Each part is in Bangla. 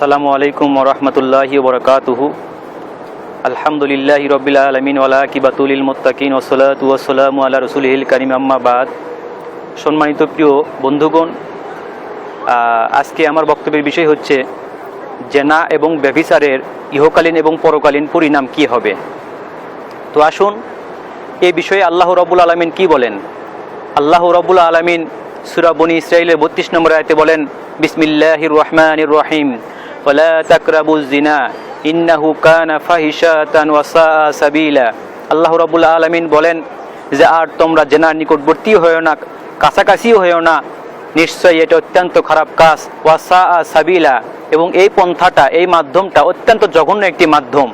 আসসালামু আলাইকুম ওরহমতুল্লাহি বরকাতুহু। আলহামদুলিল্লাহ রবিল আলমিন ওলা কিবাতুলিল মোত্তাকিন ওসলাত ওয়াসালাম আল্লাহ রসুলহিল করিম। আম্মাবাদ সম্মানিত প্রিয় বন্ধুগণ আজকে আমার বক্তব্যের বিষয় হচ্ছে জেনা এবং ব্যভিচারের ইহকালীন এবং পরকালীন পরিণাম কি হবে? তো আসুন, এ বিষয়ে আল্লাহ রবুল আলমিন কি বলেন? আল্লাহ রবুল আলমিন সুরা বনি ইসরায়েলের বত্রিশ নম্বর আয়তে বলেন, বিসমিল্লাহির রহমানির রহিম। ওলা তাকরাবুজ জিনা ইন্নাহু কানা ফাহিশাতান ওয়াসা সাবিলা। আল্লাহ রবুল আলমিন বলেন যে, আর তোমরা জেনার নিকটবর্তী হয়েও না, কাছাকাছিও হয়েও না। নিশ্চয়ই এটা অত্যন্ত খারাপ কাজ। ওয়াসা সাবিলা। এবং এই পন্থাটা, এই মাধ্যমটা অত্যন্ত জঘন্য একটি মাধ্যম।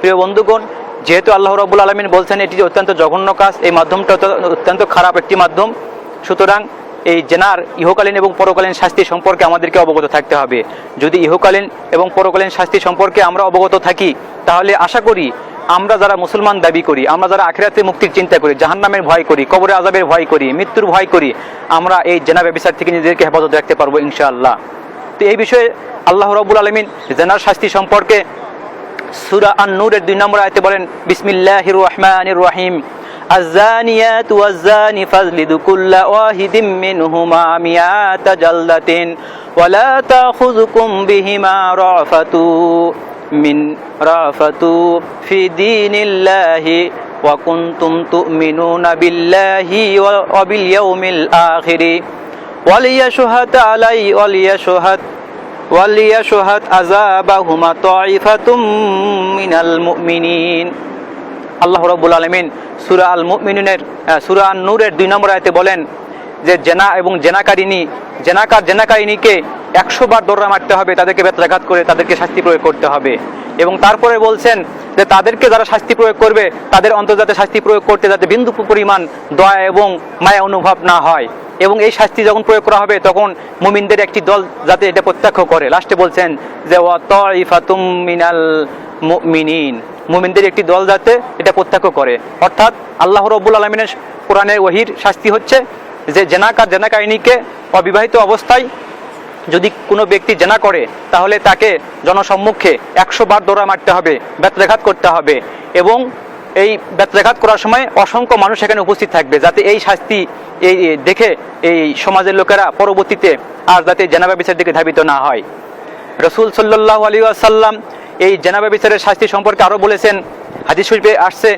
প্রিয় বন্ধুগণ, যেহেতু আল্লাহ রবুল আলমিন বলছেন এটি অত্যন্ত জঘন্য কাজ, এই মাধ্যমটা অত্য- অত্যন্ত খারাপ একটি মাধ্যম। সুতরাং এই জেনার ইহকালীন এবং পরকালীন শাস্তি সম্পর্কে আমাদেরকে অবগত থাকতে হবে। যদি ইহকালীন এবং পরকালীন শাস্তি সম্পর্কে আমরা অবগত থাকি, তাহলে আশা করি আমরা যারা মুসলমান দাবি করি, আমরা যারা আখিরাতে মুক্তির চিন্তা করি, জাহান্নামের ভয় করি, কবরে আজাবের ভয় করি, মৃত্যুর ভয় করি, আমরা এই জেনা ব্যবসার থেকে নিজেদেরকে হেফাজত রাখতে পারব ইনশাআল্লাহ। তো এই বিষয়ে আল্লাহ রবুল আলমিন জেনার শাস্তি সম্পর্কে সুরা আন নূরের দুই নম্বর আয়তে বলেন, বিসমিল্লাহির রহমান রহিম। الزانيات والزاني فاجلدوا كل واحد منهما مئات جلدة ولا تأخذكم بهما رأفة من رأفة في دين الله وكنتم تؤمنون بالله وباليوم الآخر وليشهد علي وليشهد وليشهد عذابهما طائفة من المؤمنين আল্লাহ রব্বুল আলমিন সুরা আল মুমিনের সুরা নূরের দুই নম্বর আয়তে বলেন যে, জেনা এবং জেনাকারিনী জেনাকার জেনাকারিনীকে একশো বার দৌড়া মারতে হবে, তাদেরকে বেত্রাঘাত করে তাদেরকে শাস্তি প্রয়োগ করতে হবে। এবং তারপরে বলছেন যে, তাদেরকে যারা শাস্তি প্রয়োগ করবে, তাদের অন্তর যাতে শাস্তি প্রয়োগ করতে যাতে বিন্দু পরিমাণ দয়া এবং মায়া অনুভব না হয়। এবং এই শাস্তি যখন প্রয়োগ করা হবে, তখন মুমিনদের একটি দল যাতে এটা প্রত্যাখ্য করে। লাস্টে বলছেন যে মিনাল মুমিনিন। মুমিনদের একটি দল যাতে এটা প্রত্যাখ্য করে। অর্থাৎ আল্লাহ রব্বুল আলমিনের কোরআনে ওহির শাস্তি হচ্ছে যে জেনাকার জেনাকারিনীকে অবিবাহিত অবস্থায় যদি কোনো ব্যক্তি জেনা করে, তাহলে তাকে জনসম্মুখে একশো বার দৌড়া মারতে হবে, ব্যত্রাঘাত করতে হবে এবং এই ব্যত্রাঘাত করার সময় অসংখ্য মানুষ এখানে উপস্থিত থাকবে যাতে এই শাস্তি এই এই দেখে এই সমাজের লোকেরা পরবর্তীতে আর যাতে জেনাবা বিচার দিকে ধাবিত না হয়। রসুল সাল্লাহ আলী আসাল্লাম এই জেনাবা বিচারের শাস্তি সম্পর্কে আরও বলেছেন হাদিস শরীফে আসছে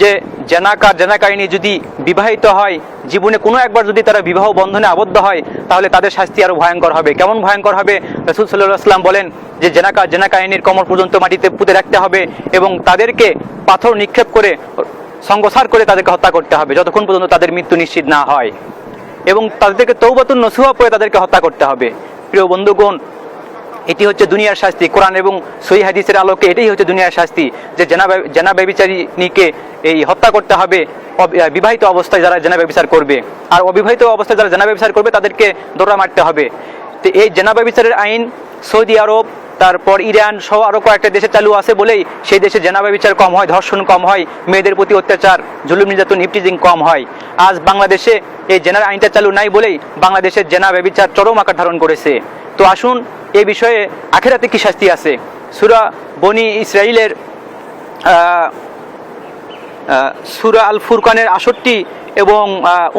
যে জেনাকার জেনাকারিনী যদি বিবাহিত হয়, জীবনে কোনো একবার যদি তারা বিবাহ বন্ধনে আবদ্ধ হয়, তাহলে তাদের শাস্তি আরও ভয়ঙ্কর হবে। কেমন ভয়ঙ্কর হবে? রসুল সাল্লাহ আসলাম বলেন যে জেনাকার জেনাকারিনীর কমর পর্যন্ত মাটিতে পুঁতে রাখতে হবে এবং তাদেরকে পাথর নিক্ষেপ করে সঙ্গসার করে তাদেরকে হত্যা করতে হবে, যতক্ষণ পর্যন্ত তাদের মৃত্যু নিশ্চিত না হয়। এবং তাদেরকে তৌবাতুন নসুহা করে তাদেরকে হত্যা করতে হবে। প্রিয় বন্ধুগণ এটি হচ্ছে দুনিয়ার শাস্তি। কোরআন এবং সই হাদিসের আলোকে এটাই হচ্ছে দুনিয়ার শাস্তি, যে জেনা জেনা ব্যবিচারিনীকে এই হত্যা করতে হবে বিবাহিত অবস্থায় যারা জেনা ব্যবিচার করবে। আর অবিবাহিত অবস্থায় যারা জেনা ব্যবিচার করবে, তাদেরকে দৌড়া মারতে হবে। তো এই জেনা ব্যবিচারের আইন সৌদি আরব, তারপর ইরান সহ আরও কয়েকটা দেশে চালু আছে বলেই সেই দেশে জেনা ব্যবিচার কম হয়, ধর্ষণ কম হয়, মেয়েদের প্রতি অত্যাচার, জুলুম, নির্যাতন ইফটিজিং কম হয়। আজ বাংলাদেশে এই জেনার আইনটা চালু নাই বলেই বাংলাদেশের জেনা ব্যবিচার চরম আকার ধারণ করেছে। তো আসুন এই বিষয়ে আখেরাতে কি শাস্তি আছে? সুরা বনি ইসরায়েলের সুরা আল ফুরকানের আষট্টি এবং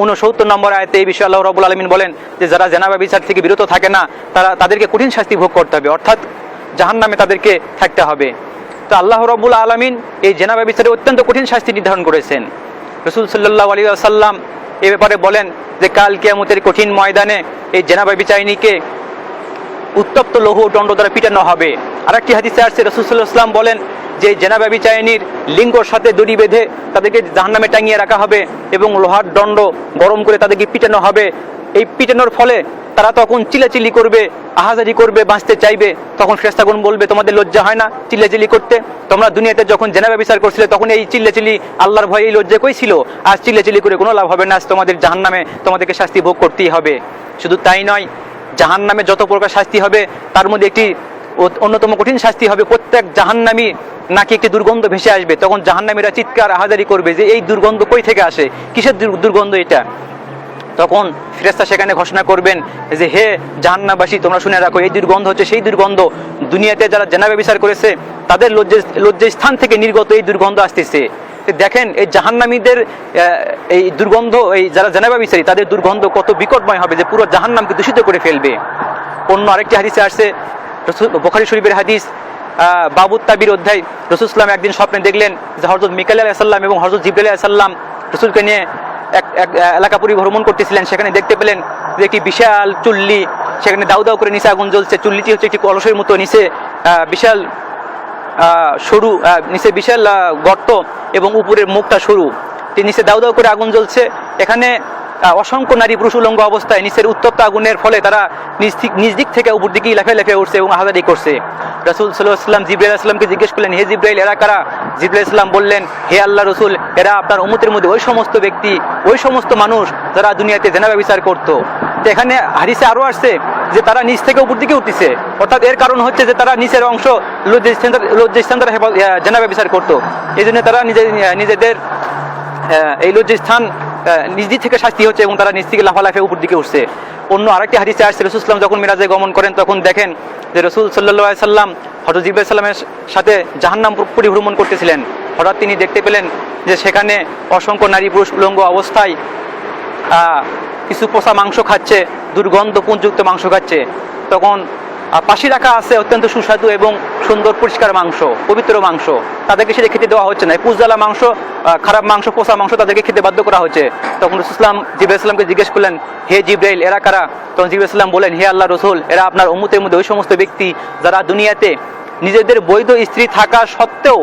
উনসত্তর নম্বর আয়তে এই বিষয়ে আল্লাহ রবুল আলমিন বলেন যে যারা জেনাবা বিচার থেকে বিরত থাকে না, তারা তাদেরকে কঠিন শাস্তি ভোগ করতে হবে। অর্থাৎ জাহান নামে তাদেরকে থাকতে হবে। তো আল্লাহ রবুল আলমিন এই জেনাবা বিচারে অত্যন্ত কঠিন শাস্তি নির্ধারণ করেছেন। রসুল সাল্লাহ আলী আসাল্লাম এ ব্যাপারে বলেন যে, কাল কিয়ামতের কঠিন ময়দানে এই জেনাবা বিচারিনীকে উত্তপ্ত লৌহ দণ্ড দ্বারা পিটানো হবে। আরেকটি হাদিসে আসছে রসুল্লাহ ইসলাম বলেন যে জেনাবা বিচারিনীর লিঙ্গর সাথে দড়ি বেঁধে তাদেরকে জাহান্নামে টাঙিয়ে রাখা হবে এবং লোহার দণ্ড গরম করে তাদেরকে পিটানো হবে। এই পিটানোর ফলে তারা তখন চিলাচিলি করবে, আহাজারি করবে, বাঁচতে চাইবে। তখন ফেরেস্তাগুন বলবে, তোমাদের লজ্জা হয় না চিল্লাচিলি করতে? তোমরা দুনিয়াতে যখন জেনাবা বিচার করছিলে, তখন এই চিল্লাচিলি আল্লাহর ভয়ে এই লজ্জা কই ছিল। আজ চিল্লাচিলি করে কোনো লাভ হবে না, আজ তোমাদের জাহান্নামে তোমাদেরকে শাস্তি ভোগ করতেই হবে। শুধু তাই নয় জাহান নামে যত প্রকার শাস্তি হবে, তার মধ্যে একটি অন্যতম কঠিন শাস্তি হবে, প্রত্যেক জাহান্নামী নাকি একটি দুর্গন্ধ ভেসে আসবে। তখন জাহান্নামীরা চিৎকার আহাজারি করবে যে, এই দুর্গন্ধ কই থেকে আসে? কিসের দুর্গন্ধ এটা? তখন ফেরেস্তা সেখানে ঘোষণা করবেন যে, হে জাহান্নাবাসী তোমরা শুনে রাখো, এই দুর্গন্ধ হচ্ছে সেই দুর্গন্ধ দুনিয়াতে যারা জেনাবে বিচার করেছে, তাদের লজ্জা লজ্জার স্থান থেকে নির্গত এই দুর্গন্ধ আসতেছে। তো দেখেন, এই জাহান্নামীদের এই দুর্গন্ধ, এই যারা জেনাবা বিচারী তাদের দুর্গন্ধ কত বিকটময় হবে যে পুরো জাহান্নামকে দূষিত করে ফেলবে। অন্য আরেকটি হাদিসে আসছে বোখারি শরীফের হাদিস বাবুত তাবির অধ্যায় রসুলাম একদিন স্বপ্নে দেখলেন যে হজরত মিকাল আলাইসাল্লাম এবং হজরত জিবরাল আলাইসাল্লাম রসুলকে নিয়ে এক এক এলাকা পরিভ্রমণ করতেছিলেন। সেখানে দেখতে পেলেন যে একটি বিশাল চুল্লি, সেখানে দাউ দাউ করে নিচে আগুন জ্বলছে। চুল্লিটি হচ্ছে একটি কলসের মতো, নিচে বিশাল সরু নিচে বিশাল গর্ত। এবং উপরের মুখটা সরু। নিচে দাউ দাউ করে আগুন জ্বলছে। এখানে অসংখ্য নারী পুরুষ উলঙ্গ অবস্থায় নিচের উত্তপ্ত আগুনের ফলে তারা নিজ দিক- থেকে উপর দিকেই লাফে লাফে উঠছে এবং আহাদারি করছে। রসুল সাল্লাহাম জিব্রাইল আসলামকে জিজ্ঞেস করলেন, হে জিব্রাইল, এরা কারা? জিব্রাইল ইসলাম বললেন, হে আল্লাহ রসুল, এরা আপনার উমতের মধ্যে ওই সমস্ত ব্যক্তি, ওই সমস্ত মানুষ যারা দুনিয়াতে জেনাবা বিচার করতো। তো এখানে হারিসে আরও আসছে যে তারা নিচ থেকে উপর দিকে উঠতেছে। অর্থাৎ এর কারণ হচ্ছে যে তারা নিচের অংশ লজ্জা স্থান লজ্জা স্থান তারা আহ, বিচার করতো। এই জন্য তারা নিজে নিজেদের এই লজ্জা স্থান আহ, নিজ থেকে শাস্তি হচ্ছে এবং তারা নিজ থেকে লাফালাফে উপর দিকে উঠছে। অন্য আরেকটি হাদিসে আসছে রসুল ইসলাম যখন মিরাজে গমন করেন তখন দেখেন যে রসুল সাল্লাহ সাল্লাম হজরত জিব্রাহ সাল্লামের সাথে জাহান্নাম পরিভ্রমণ করতেছিলেন। হঠাৎ তিনি দেখতে পেলেন যে সেখানে অসংখ্য নারী পুরুষ উলঙ্গ অবস্থায় কিছু পোষা মাংস খাচ্ছে, দুর্গন্ধ পুঞ্জুক্ত মাংস খাচ্ছে। তখন পাশে রাখা আছে অত্যন্ত সুস্বাদু এবং সুন্দর পরিষ্কার মাংস, পবিত্র মাংস। তাদেরকে সেটা খেতে দেওয়া হচ্ছে না। এই পুজদালা মাংস খারাপ মাংস, পোষা মাংস তাদেরকে খেতে বাধ্য করা হচ্ছে। তখন রসুলাম জিব্রাহ ইসলামকে জিজ্ঞেস করলেন, হে জিব্রাইল, এরা কারা? তখন জিব্রাহ ইসলাম বলেন হে আল্লাহ রসুল, এরা আপনার উম্মতের মধ্যে ওই সমস্ত ব্যক্তি যারা দুনিয়াতে নিজেদের বৈধ স্ত্রী থাকা সত্ত্বেও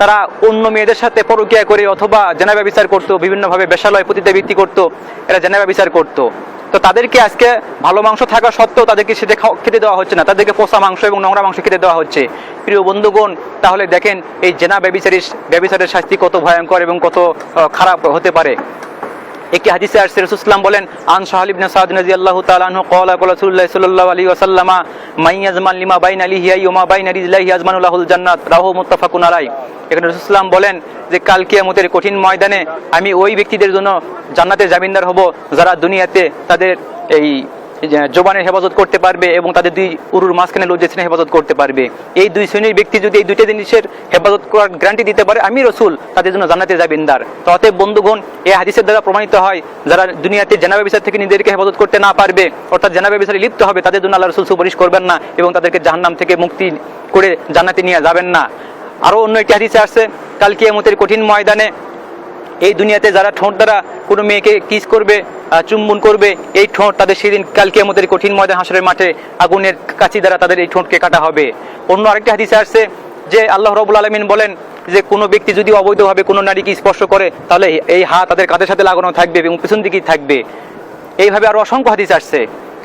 তারা অন্য মেয়েদের সাথে পরকিয়া করে অথবা জেনাবা বিচার করতো, বিভিন্নভাবে বেশালয় পতিতাবৃত্তি করতো, এরা জেনাবা বিচার করতো। তো তাদেরকে আজকে ভালো মাংস থাকা সত্ত্বেও তাদেরকে সেটা খেতে দেওয়া হচ্ছে না। তাদেরকে পোষা মাংস এবং নোংরা মাংস খেতে দেওয়া হচ্ছে। প্রিয় বন্ধুগণ, তাহলে দেখেন এই জেনা ব্যবিচারীর ব্যবিচারের শাস্তি কত ভয়ঙ্কর এবং কত খারাপ হতে পারে। একটি হাদিসে আসছে ইসলাম বলেন, আন সাহালিব ইবনে সাদ আল্লাহ তাআলা আনহু ক্বালা ক্বালা রাসূলুল্লাহ সাল্লাল্লাহু আলাইহি ওয়াসাল্লামা, মান ইয়াজমান লিমা বাইন লিহিয়াই ওয়া মা বাইনা রিজলাইহি ইয়াজমানু লাহুল জান্নাত রাহু মুত্তাফাকুন আলাই এখানে রাসূলুল্লাহ বলেন যে, কাল কিয়ামতের কঠিন ময়দানে আমি ওই ব্যক্তিদের জন্য জান্নাতের জামিনদার হব যারা দুনিয়াতে তাদের এই জবানের হেফাজত করতে পারবে এবং তাদের দুই উরুর মাঝখানে লজ্জাস্থানে হেফাজত করতে পারবে। এই দুই শ্রেণির ব্যক্তি যদি এই দুইটা জিনিসের হেফাজত করার গ্যারান্টি দিতে পারে, আমি রসুল, তাদের জন্য জান্নাতে যাবেনদার তো অতএব বন্ধুগণ, এই হাদিসের দ্বারা প্রমাণিত হয়, যারা দুনিয়াতে জেনাবে বিচার থেকে নিজেদেরকে হেফাজত করতে না পারবে, অর্থাৎ জেনাবে বিচারে লিপ্ত হবে, তাদের জন্য আল্লাহ রসুল সুপারিশ করবেন না এবং তাদেরকে জাহান্নাম থেকে মুক্তি করে জান্নাতে নিয়ে যাবেন না। আরও অন্য একটি হাদিসে আসছে, কাল কিয়ামতের কঠিন ময়দানে এই দুনিয়াতে যারা ঠোঁট দ্বারা কোনো মেয়েকে কিস করবে চুম্বন করবে, এই ঠোঁট তাদের সেদিন কালকে আমাদের কঠিন ময়দান হাসরের মাঠে আগুনের কাছি দ্বারা তাদের এই ঠোঁটকে কাটা হবে। অন্য আরেকটা হাদিসে আসছে যে আল্লাহ রবুল আলমিন বলেন যে কোনো ব্যক্তি যদি অবৈধভাবে কোনো নারীকে স্পর্শ করে, তাহলে এই হাত তাদের কাঁধের সাথে লাগানো থাকবে এবং পিছন দিকেই থাকবে। এইভাবে আরও অসংখ্য হাদিস আসছে।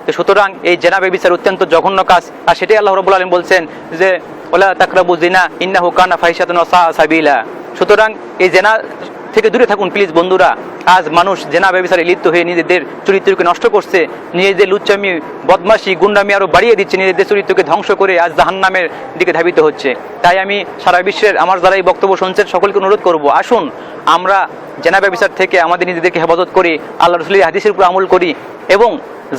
তো সুতরাং এই জেনাবে বিচার অত্যন্ত জঘন্য কাজ। আর সেটাই আল্লাহ রবুল আলম বলছেন যে ওলা তাকরাবু জিনা ইন্না হুকানা সাবিলা। সুতরাং এই জেনা থেকে দূরে থাকুন প্লিজ বন্ধুরা। আজ মানুষ জেনা ব্যবসারে লিপ্ত হয়ে নিজেদের চরিত্রকে নষ্ট করছে। নিজেদের লুচ্চামি, বদমাশি, গুন্ডামি আরও বাড়িয়ে দিচ্ছে। নিজেদের চরিত্রকে ধ্বংস করে আজ জাহান্নামের দিকে ধাবিত হচ্ছে। তাই আমি সারা বিশ্বের, আমার যারা এই বক্তব্য শুনছেন, সকলকে অনুরোধ করব, আসুন, আমরা জেনা ব্যবসার থেকে আমাদের নিজেদেরকে হেফাজত করি, আল্লাহ রসুলের হাদিসের উপর আমল করি এবং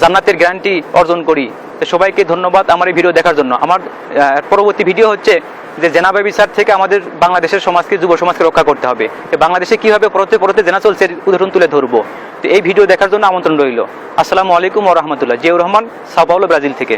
জান্নাতের গ্যারান্টি অর্জন করি। সবাইকে ধন্যবাদ আমার এই ভিডিও দেখার জন্য। আমার পরবর্তী ভিডিও হচ্ছে যে জেনাবে বিচার থেকে আমাদের বাংলাদেশের সমাজকে, যুব সমাজকে রক্ষা করতে হবে। বাংলাদেশে কীভাবে পরতে পরতে জেনা চলছে উদাহরণ তুলে ধরবো। তো এই ভিডিও দেখার জন্য আমন্ত্রণ রইল। আসসালামু আলাইকুম ও রহমতুল্লাহ। Ziaur Rahman Sao Paulo Brazil থেকে।